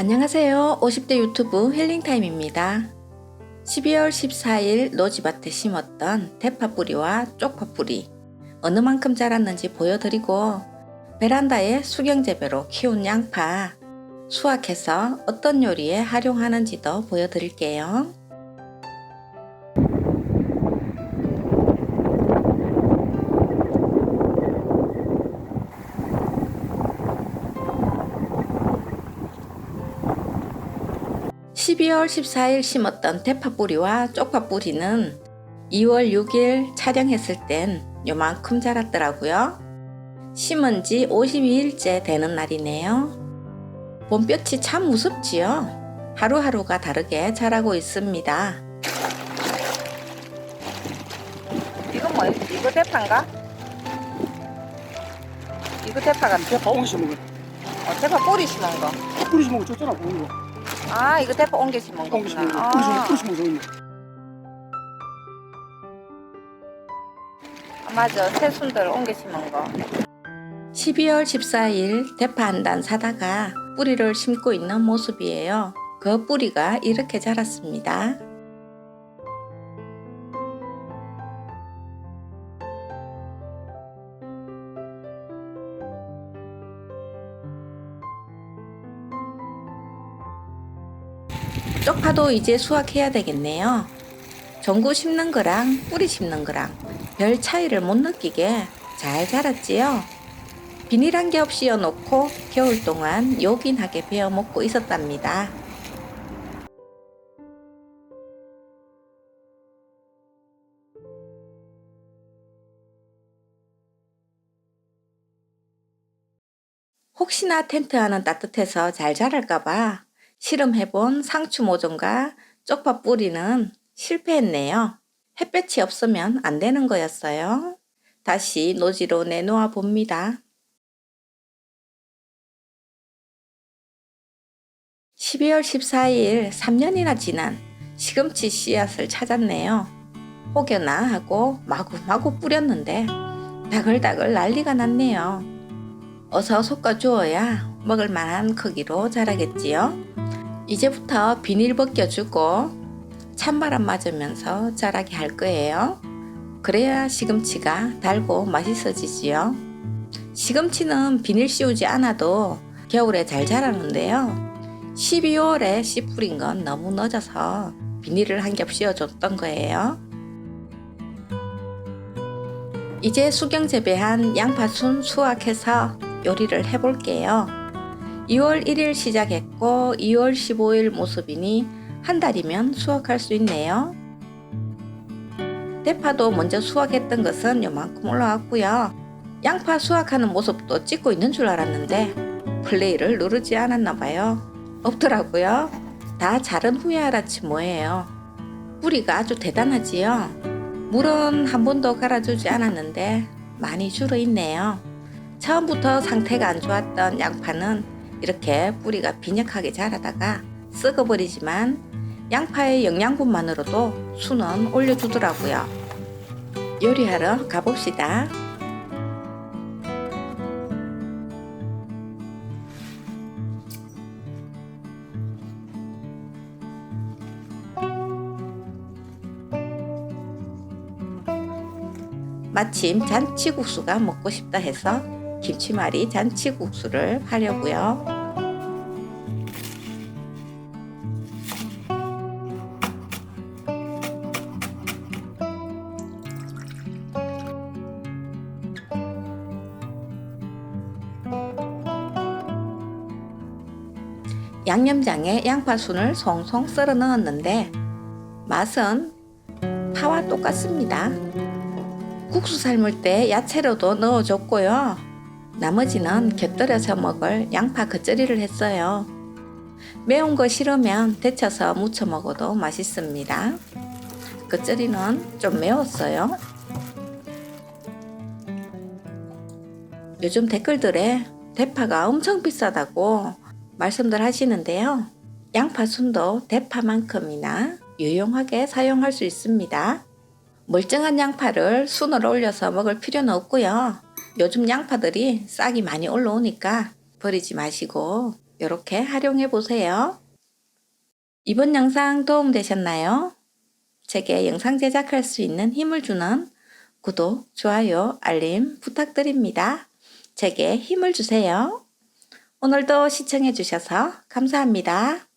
안녕하세요. 50대 유튜브 힐링타임입니다. 12월 14일 노지밭에 심었던 대파 뿌리와 쪽파 뿌리 어느 만큼 자랐는지 보여드리고 베란다에 수경재배로 키운 양파 수확해서 어떤 요리에 활용하는지도 보여드릴게요. (12월 14일) 심었던 대파 뿌리와 쪽파 뿌리는 (2월 6일) 촬영했을 땐 요만큼 자랐더라고요 심은 지 52일째 되는 날이네요 봄볕이 참 무섭지요 하루하루가 다르게 자라고 있습니다 이건 뭐예요? 이거 대파인가? 이거 대파가 대파 옮겨 심은 거. 어, 대파 뿌리 심은 거 뿌리 심은 거 줬잖아, 보는 거. 아 이거 대파 옮겨 심은 거구나. 심은 아, 좋은 거. 아, 맞아. 새순들 옮겨 심은 거. 12월 14일 대파 한 단 사다가 뿌리를 심고 있는 모습이에요. 그 뿌리가 이렇게 자랐습니다 쪽파도 이제 수확해야 되겠네요 전구 심는 거랑 뿌리 심는 거랑 별 차이를 못 느끼게 잘 자랐지요. 비닐 한겹 씌워 놓고 겨울 동안 요긴하게 베어 먹고 있었답니다. 혹시나 텐트 안은 따뜻해서 잘 자랄까봐 실험해본 상추 모종과 쪽파 뿌리는 실패했네요. 햇볕이 없으면 안 되는 거였어요. 다시 노지로 내놓아 봅니다. 12월 14일 3년이나 지난 시금치 씨앗을 찾았네요. 혹여나 하고 마구마구 뿌렸는데 다글다글 난리가 났네요. 어서 솎아 주어야 먹을 만한 크기로 자라겠지요. 이제부터 비닐 벗겨주고 찬바람 맞으면서 자라게 할 거예요. 그래야 시금치가 달고 맛있어지지요. 시금치는 비닐 씌우지 않아도 겨울에 잘 자라는데요. 12월에 씨 뿌린 건 너무 늦어서 비닐을 한 겹 씌워줬던 거예요. 이제 수경 재배한 양파순 수확해서 요리를 해볼게요. 2월 1일 시작했고 2월 15일 모습이니 한 달이면 수확할 수 있네요. 대파도 먼저 수확했던 것은 요만큼 올라왔고요. 양파 수확하는 모습도 찍고 있는 줄 알았는데 플레이를 누르지 않았나 봐요. 없더라고요. 다 자른 후에 알았지 뭐예요. 뿌리가 아주 대단하지요. 물은 한 번도 갈아주지 않았는데 많이 줄어 있네요. 처음부터 상태가 안 좋았던 양파는 이렇게 뿌리가 빈약하게 자라다가 썩어버리지만 양파의 영양분만으로도 수는 올려주더라고요. 요리하러 가봅시다. 마침 잔치국수가 먹고 싶다 해서 김치말이 잔치국수를 하려고요. 양념장에 양파순을 송송 썰어 넣었는데 맛은 파와 똑같습니다. 국수 삶을 때 야채로도 넣어줬고요. 나머지는 곁들여서 먹을 양파 겉절이를 했어요. 매운 거 싫으면 데쳐서 무쳐 먹어도 맛있습니다. 겉절이는 좀 매웠어요. 요즘 댓글들에 대파가 엄청 비싸다고 말씀들 하시는데요. 양파 순도 대파만큼이나 유용하게 사용할 수 있습니다. 멀쩡한 양파를 순을 올려서 먹을 필요는 없고요. 요즘 양파들이 싹이 많이 올라오니까 버리지 마시고 이렇게 활용해 보세요. 이번 영상 도움되셨나요? 제게 영상 제작할 수 있는 힘을 주는 구독, 좋아요, 알림 부탁드립니다. 제게 힘을 주세요. 오늘도 시청해 주셔서 감사합니다.